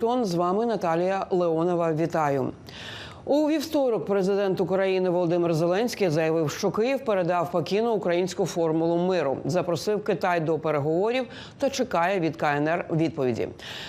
Тон з вами Наталія Леонова. Вітаю. У вівторок президент України Володимир Зеленський заявив, що Київ передав Пекіну українську формулу миру, запросив Китай до переговорів та чекає від КНР відповіді.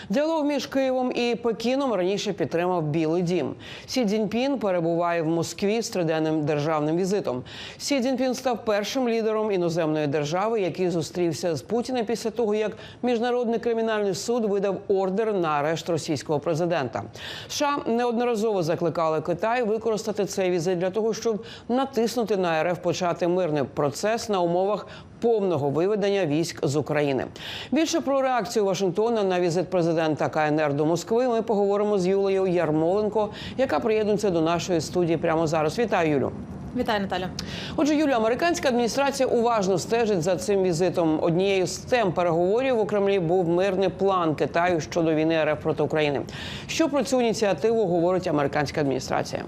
Діалог між Києвом і Пекіном раніше підтримав Білий Дім. Сі Цзіньпін перебуває в Москві з триденним державним візитом. Сі Цзіньпін став першим лідером іноземної держави, який зустрівся з Путіним після того, як міжнародний кримінальний суд видав ордер на арешт російського президента. США неодноразово закликали Китай використати цей візит для того, щоб натиснути на РФ почати мирний процес на умовах повного виведення військ з України. Більше про реакцію Вашингтона на візит президента КНР до Москви ми поговоримо з Юлею Ярмоленко, яка приєднується до нашої студії прямо зараз. Вітаю, Юлю. Вітаю, Наталя. Отже, Юлія, американська адміністрація уважно стежить за цим візитом. Однією з тем переговорів у Кремлі був мирний план Китаю щодо війни РФ проти України. Що про цю ініціативу говорить американська адміністрація?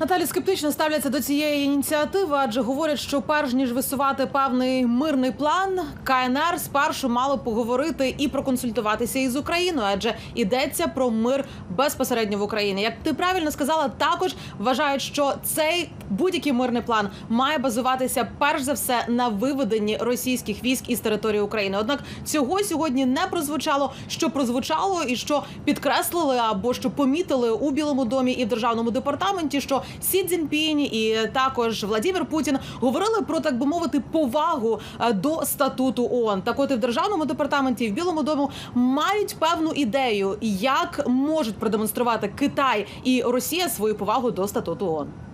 Наталі скептично ставляться до цієї ініціативи, адже говорять, що перш ніж висувати певний мирний план, КНР спершу мало поговорити і проконсультуватися із Україною, адже йдеться про мир безпосередньо в Україні. Як ти правильно сказала, також вважають, що цей будь-який мирний план має базуватися перш за все на виведенні російських військ із території України. Однак цього сьогодні не прозвучало. Що прозвучало, і що підкреслили або що помітили у Білому домі і в державному департаменті, що Сі Цзіньпінь і також Владимир Путін говорили про так би мовити повагу е, до статуту ООН. Так от і в державному департаменті і в Білому дому мають певну ідею, як можуть продемонструвати Китай і Росія свою повагу до статуту ООН.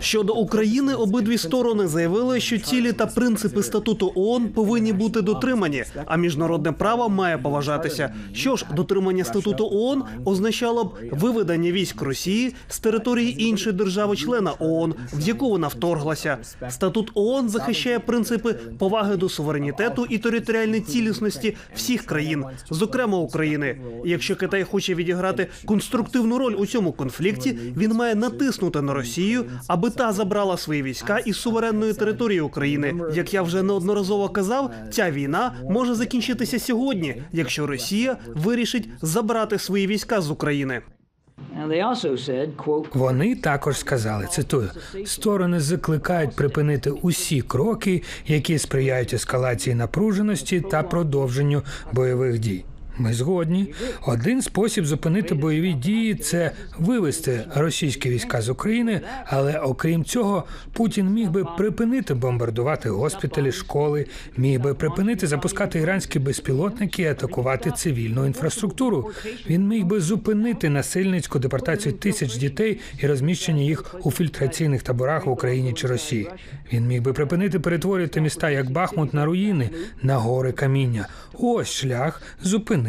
Щодо України, обидві сторони заявили, що цілі та принципи статуту ООН повинні бути дотримані, а міжнародне право має поважатися. Що ж, дотримання статуту ООН означало б виведення військ Росії з території іншої держави-члена ООН, в яку вона вторглася. Статут ООН захищає принципи поваги до суверенітету і територіальної цілісності всіх країн, зокрема України. Якщо Китай хоче відіграти конструктивну роль у цьому конфлікті, він має натиснути на Росію, аби та забрала свої війська із суверенної території України. Як я вже неодноразово казав, ця війна може закінчитися сьогодні, якщо Росія вирішить забрати свої війська з України. Вони також сказали, цитую, сторони закликають припинити усі кроки, які сприяють ескалації напруженості та продовженню бойових дій. Ми згодні. Один спосіб зупинити бойові дії це вивести російські війська з України. Але окрім цього, Путін міг би припинити бомбардувати госпіталі, школи, міг би припинити запускати іранські безпілотники і атакувати цивільну інфраструктуру. Він міг би зупинити насильницьку депортацію тисяч дітей і розміщення їх у фільтраційних таборах в Україні чи Росії. Він міг би припинити перетворювати міста як Бахмут на руїни, на гори каміння. Ось шлях зупинити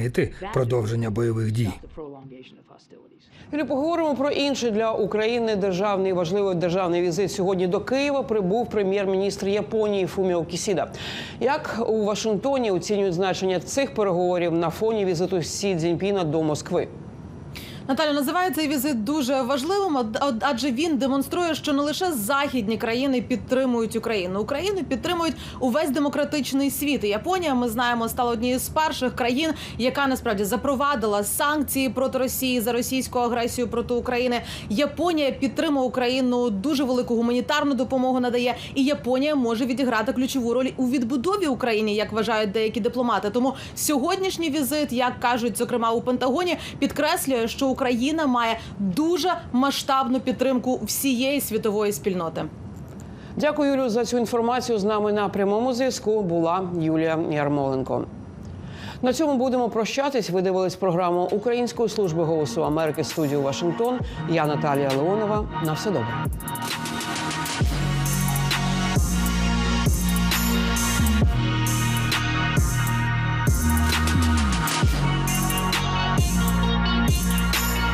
продовження бойових дій. Юлі, поговоримо про інший для України державний важливий державний візит. Сьогодні до Києва прибув прем'єр-міністр Японії Фуміо Кісіда. Як у Вашингтоні оцінюють значення цих переговорів на фоні візиту Сі Цзіньпіна до Москви? Наталя називає цей візит дуже важливим, ад- ад- адже він демонструє, що не лише західні країни підтримують Україну. Україну підтримують увесь демократичний світ. Японія, ми знаємо, стала однією з перших країн, яка насправді запровадила санкції проти Росії за російську агресію проти України. Японія підтримує Україну дуже велику гуманітарну допомогу надає, і Японія може відіграти ключову роль у відбудові України, як вважають деякі дипломати. Тому сьогоднішній візит, як кажуть, зокрема у Пентагоні, підкреслює, що Україна має дуже масштабну підтримку всієї світової спільноти. Дякую, Юлю, за цю інформацію. З нами на прямому зв'язку була Юлія Ярмоленко. На цьому будемо прощатись. Ви дивились програму Української служби голосу Америки студію Вашингтон. Я Наталія Леонова. На все добре.